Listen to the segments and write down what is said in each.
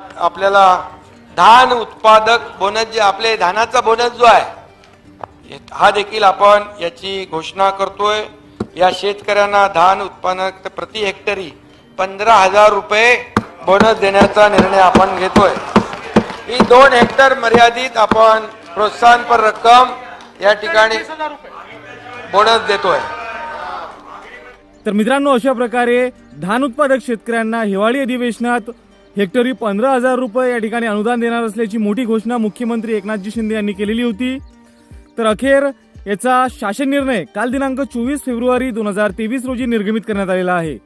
आपल्याला धान उत्पादक बोनस जे आपले धानाचा बोनस जो आहे हा देखील आपण याची घोषणा करतोय. या शेतकऱ्यांना धान उत्पादक प्रति हेक्टरी पंधरा हजार रुपये बोनस देण्याचा निर्णय आपण घेतोय. ही दोन हेक्टर मर्यादित आपण प्रोत्साहनपर रक्कम या ठिकाणी बोनस देतोय. तर मित्रांनो अशा प्रकारे धान उत्पादक शेतकऱ्यांना हिवाळी अधिवेशनात हेक्टरी पंधरा हजार रुपये या ठिकाणी अनुदान देणार असल्याची मोठी घोषणा मुख्यमंत्री एकनाथजी शिंदे यांनी केलेली होती. तर अखेर याचा शासन निर्णय काल दिनांक चोवीस फेब्रुवारी दोन हजार तेवीस रोजी निर्गमित करण्यात आलेला आहे.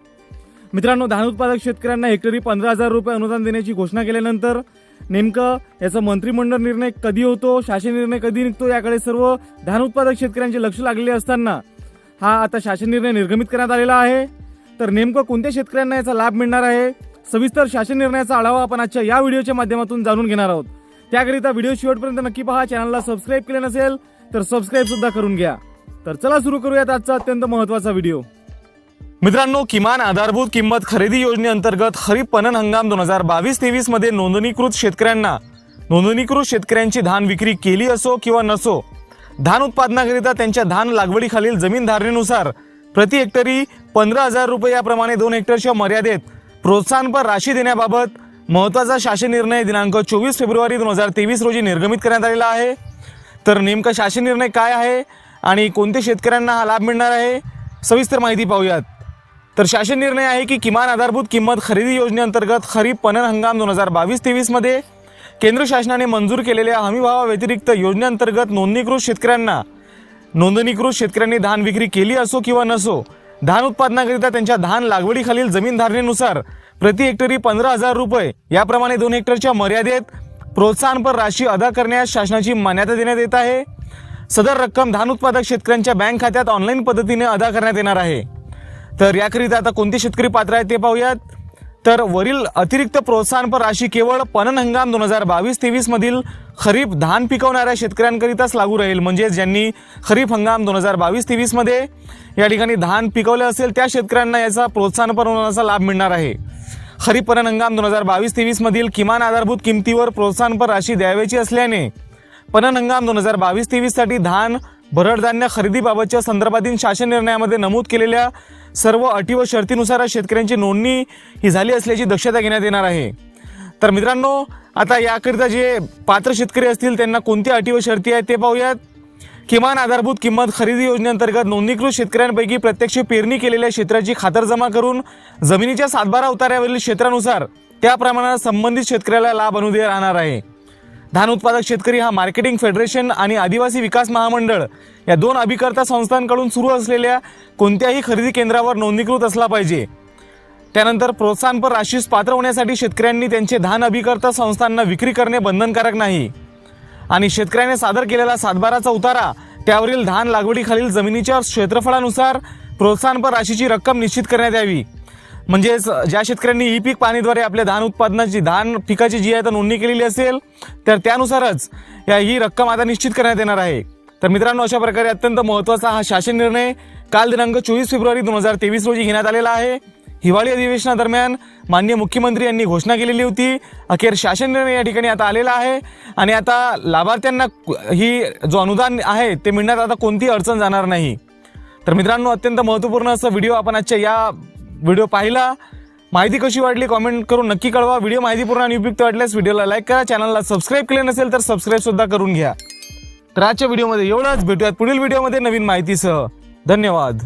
मित्रांनो धान उत्पादक शेतकऱ्यांना हेक्टरी पंधरा हजार रुपये अनुदान देण्याची घोषणा केल्यानंतर नेमकं याचा मंत्रिमंडळ निर्णय कधी होतो शासन निर्णय कधी निघतो याकडे सर्व धान उत्पादक शेतकऱ्यांचे लक्ष लागलेले असताना हा आता शासन निर्णय निर्गमित करण्यात आलेला आहे. तर नेमकं कोणत्या शेतकऱ्यांना याचा लाभ मिळणार आहे? सविस्तर शासन निर्णयाचा आढावा आपण आजच्या या व्हिडिओच्या माध्यमातून जाणून घेणार आहोत. त्याकरिता व्हिडिओ शेवटपर्यंत नक्की पहा चॅनलला सबस्क्राईब केले नसेल तर सबस्क्राईब सुद्धा करून घ्या. तर चला सुरू करूयात आजचा अत्यंत महत्त्वाचा व्हिडिओ. मित्रांनो किमान आधारभूत किंमत खरेदी योजनेअंतर्गत खरीप पणन हंगाम दोन हजार बावीस तेवीसमध्ये नोंदणीकृत शेतकऱ्यांना नोंदणीकृत शेतकऱ्यांची धान विक्री केली असो किंवा नसो धान उत्पादनाकरिता त्यांच्या धान लागवडीखालील जमीन धारणेनुसार प्रति हेक्टरी पंधरा हजार रुपये याप्रमाणे दोन हेक्टरच्या मर्यादेत प्रोत्साहनपर राशी देण्याबाबत महत्त्वाचा शासन निर्णय दिनांक चोवीस फेब्रुवारी दोन हजार तेवीस रोजी निर्गमित करण्यात आलेला आहे. तर नेमका शासन निर्णय काय आहे आणि कोणत्या शेतकऱ्यांना हा लाभ मिळणार आहे? सविस्तर माहिती पाहूयात. तर शासन निर्णय आहे की किमान आधारभूत किंमत खरेदी योजनेअंतर्गत खरीप पणन हंगाम दोन हजार बावीस तेवीसमध्ये केंद्र शासनाने मंजूर केलेल्या हमीभावाव्यतिरिक्त योजनेअंतर्गत नोंदणीकृत शेतकऱ्यांना नोंदणीकृत शेतकऱ्यांनी धान विक्री केली असो किंवा नसो धान उत्पादनाकरिता त्यांच्या धान लागवडीखालील जमीन धारणेनुसार प्रति हेक्टरी पंधरा हजार रुपये. याप्रमाणे दोन हेक्टरच्या मर्यादेत प्रोत्साहनपर राशी अदा करण्यास शासनाची मान्यता देण्यात येत आहे. सदर रक्कम धान उत्पादक शेतकऱ्यांच्या बँक खात्यात ऑनलाईन पद्धतीने अदा करण्यात येणार आहे. तर याकरिता आता कोणते शेतकरी पात्र आहेत ते पाहूयात. तर वरील अतिरिक्त प्रोत्साहनपर राशी केवळ पणन हंगाम दोन हजार बावीस तेवीस मधील खरीप धान पिकवणाऱ्या शेतकऱ्यांकरिताच लागू राहील. म्हणजेच ज्यांनी खरीप हंगाम दोन हजार बावीस तेवीसमध्ये या ठिकाणी धान पिकवले असेल त्या शेतकऱ्यांना याचा प्रोत्साहनपर अनुदानाचा लाभ मिळणार आहे. खरीप पणन हंगाम दोन हजार बावीस तेवीस मधील किमान आधारभूत किमतीवर प्रोत्साहनपर राशी द्यावयाची असल्याने पणन हंगाम दोन हजार बावीस तेवीससाठी धान भरडधान्य खरेदीबाबतच्या संदर्भातील शासन निर्णयामध्ये नमूद केलेल्या सर्व अटी व शर्तीनुसार शेतकऱ्यांची नोंदणी ही झाली असल्याची दक्षता घेण्यात येणार आहे. तर मित्रांनो आता याकरिता जे पात्र शेतकरी असतील त्यांना कोणत्या अटी व शर्ती आहेत ते पाहूयात. किमान आधारभूत किंमत खरेदी योजनेअंतर्गत नोंदणीकृत शेतकऱ्यांपैकी प्रत्यक्ष पेरणी केलेल्या क्षेत्राची खातरजमा करून जमिनीच्या सातबारा उतार्यावरील क्षेत्रानुसार त्या प्रमाणात संबंधित शेतकऱ्याला लाभ अनुदय राहणार आहे. धान उत्पादक शेतकरी हा मार्केटिंग फेडरेशन आणि आदिवासी विकास महामंडळ या दोन अभिकर्ता संस्थांकडून सुरू असलेल्या कोणत्याही खरेदी केंद्रावर नोंदणीकृत असला पाहिजे. त्यानंतर प्रोत्साहनपर राशीस पात्र होण्यासाठी शेतकऱ्यांनी त्यांचे धान अभिकर्ता संस्थांना विक्री करणे बंधनकारक नाही. आणि शेतकऱ्याने सादर केलेला सातबाराचा उतारा त्यावरील धान लागवडीखालील जमिनीच्या क्षेत्रफळानुसार प्रोत्साहनपर राशीची रक्कम निश्चित करण्यात यावी. म्हणजेच ज्या शेतकऱ्यांनी ई पीक पाणीद्वारे आपल्या धान उत्पादनाची धान पिकाची जी आहे तर नोंदणी केलेली असेल तर त्यानुसारच या ही रक्कम आता निश्चित करण्यात येणार आहे. तर मित्रांनो अशा प्रकारे अत्यंत महत्त्वाचा हा शासन निर्णय काल दिनांक चोवीस फेब्रुवारी दोन हजार तेवीस रोजी घेण्यात आलेला आहे. हिवाळी अधिवेशनादरम्यान माननीय मुख्यमंत्री यांनी घोषणा केलेली होती. अखेर शासन निर्णय या ठिकाणी आता आलेला आहे आणि आता लाभार्थ्यांना ही जो अनुदान आहे ते मिळण्यात आता कोणतीही अडचण जाणार नाही. तर मित्रांनो अत्यंत महत्त्वपूर्ण असं व्हिडिओ आपण आजच्या या व्हिडिओ पाहिला. माहिती कशी वाटली कॉमेंट करून नक्की कळवा. व्हिडिओ माहितीपूर्ण आणि उपयुक्त वाटल्यास व्हिडिओला लाईक करा. चॅनलला सबस्क्राईब केले नसेल तर सबस्क्राईबसुद्धा करून घ्या. तर आजच्या व्हिडिओमध्ये एवढंच. भेटूयात पुढील व्हिडिओमध्ये नवीन माहितीसह. धन्यवाद.